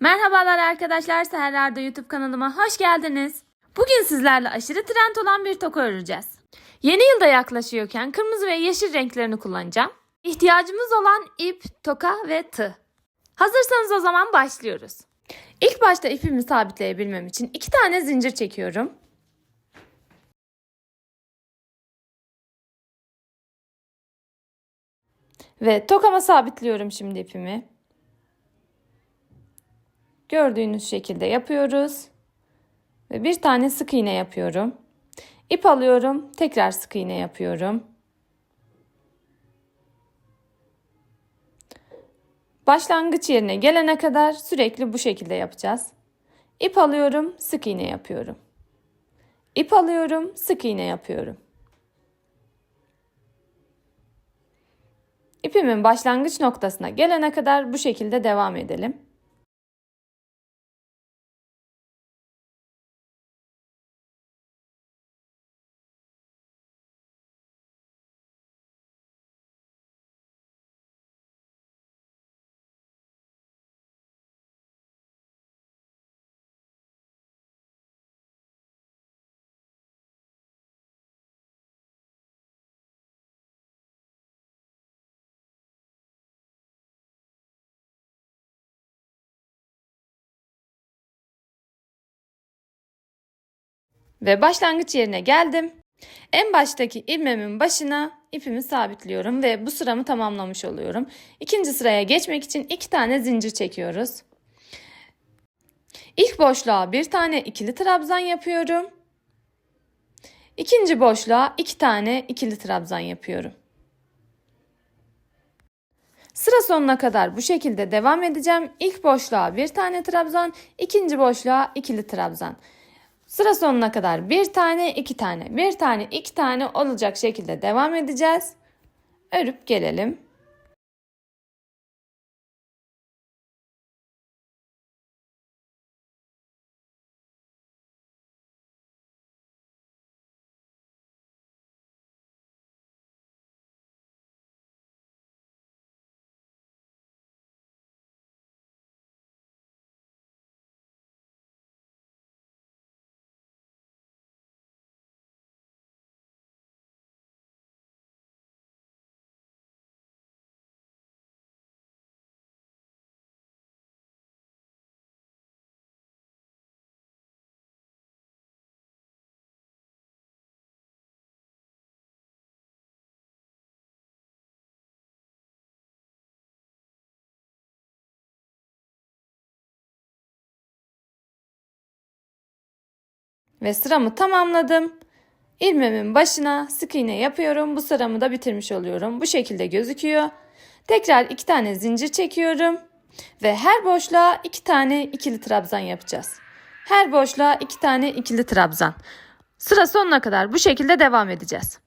Merhabalar arkadaşlar, Seherler'de YouTube kanalıma hoş geldiniz. Bugün sizlerle aşırı trend olan bir toka öreceğiz. Yeni yılda yaklaşıyorken kırmızı ve yeşil renklerini kullanacağım. İhtiyacımız olan ip, toka ve tığ. Hazırsanız o zaman başlıyoruz. İlk başta ipimi sabitleyebilmem için iki tane zincir çekiyorum. Ve tokama sabitliyorum şimdi ipimi. Gördüğünüz şekilde yapıyoruz. Ve bir tane sık iğne yapıyorum. İp alıyorum, tekrar sık iğne yapıyorum. Başlangıç yerine gelene kadar sürekli bu şekilde yapacağız. İp alıyorum, sık iğne yapıyorum. İp alıyorum, sık iğne yapıyorum. İpimin başlangıç noktasına gelene kadar bu şekilde devam edelim. Ve başlangıç yerine geldim. En baştaki ilmeğimin başına ipimi sabitliyorum ve bu sıramı tamamlamış oluyorum. İkinci sıraya geçmek için iki tane zincir çekiyoruz. İlk boşluğa bir tane ikili trabzan yapıyorum. İkinci boşluğa iki tane ikili trabzan yapıyorum. Sıra sonuna kadar bu şekilde devam edeceğim. İlk boşluğa bir tane trabzan, ikinci boşluğa ikili trabzan. Sıra sonuna kadar bir tane, iki tane, bir tane, iki tane olacak şekilde devam edeceğiz. Örüp gelelim. Ve sıramı tamamladım. İlmeğimin başına sık iğne yapıyorum. Bu sıramı da bitirmiş oluyorum. Bu şekilde gözüküyor. Tekrar iki tane zincir çekiyorum. Ve her boşluğa iki tane ikili trabzan yapacağız. Her boşluğa iki tane ikili trabzan. Sıra sonuna kadar bu şekilde devam edeceğiz.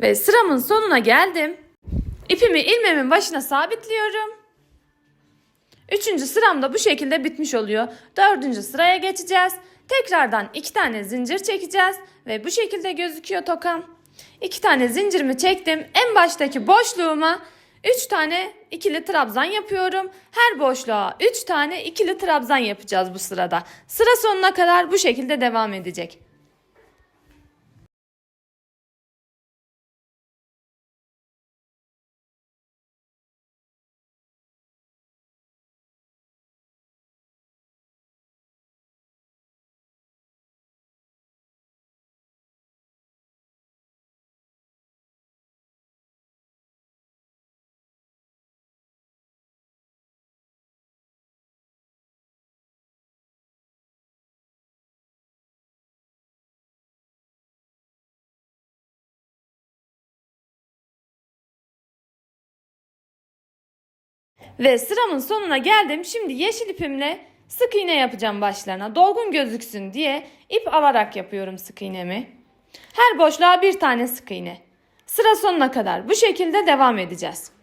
Ve sıramın sonuna geldim. İpimi ilmeğimin başına sabitliyorum. Üçüncü sıram da bu şekilde bitmiş oluyor. Dördüncü sıraya geçeceğiz. Tekrardan iki tane zincir çekeceğiz. Ve bu şekilde gözüküyor tokam. İki tane zincirimi çektim. En baştaki boşluğuma üç tane ikili trabzan yapıyorum. Her boşluğa üç tane ikili trabzan yapacağız bu sırada. Sıra sonuna kadar bu şekilde devam edecek. Ve sıramın sonuna geldim. Şimdi yeşil ipimle sık iğne yapacağım başlarına. Dolgun gözüksün diye ip alarak yapıyorum sık iğnemi. Her boşluğa bir tane sık iğne. Sıra sonuna kadar bu şekilde devam edeceğiz.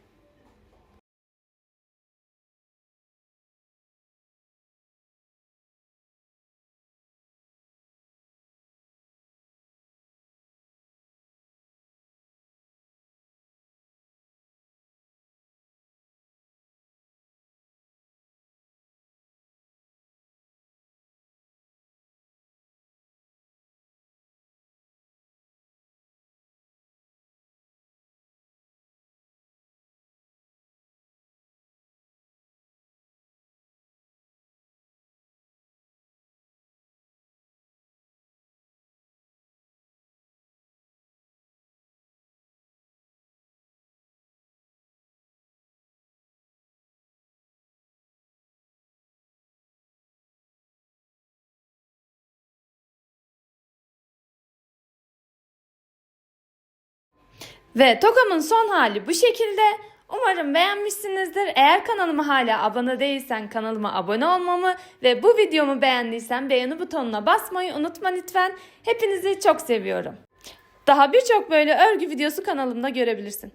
Ve tokamın son hali bu şekilde. Umarım beğenmişsinizdir. Eğer kanalıma hala abone değilsen kanalıma abone olmamı ve bu videomu beğendiysen beğeni butonuna basmayı unutma lütfen. Hepinizi çok seviyorum. Daha birçok böyle örgü videosu kanalımda görebilirsin.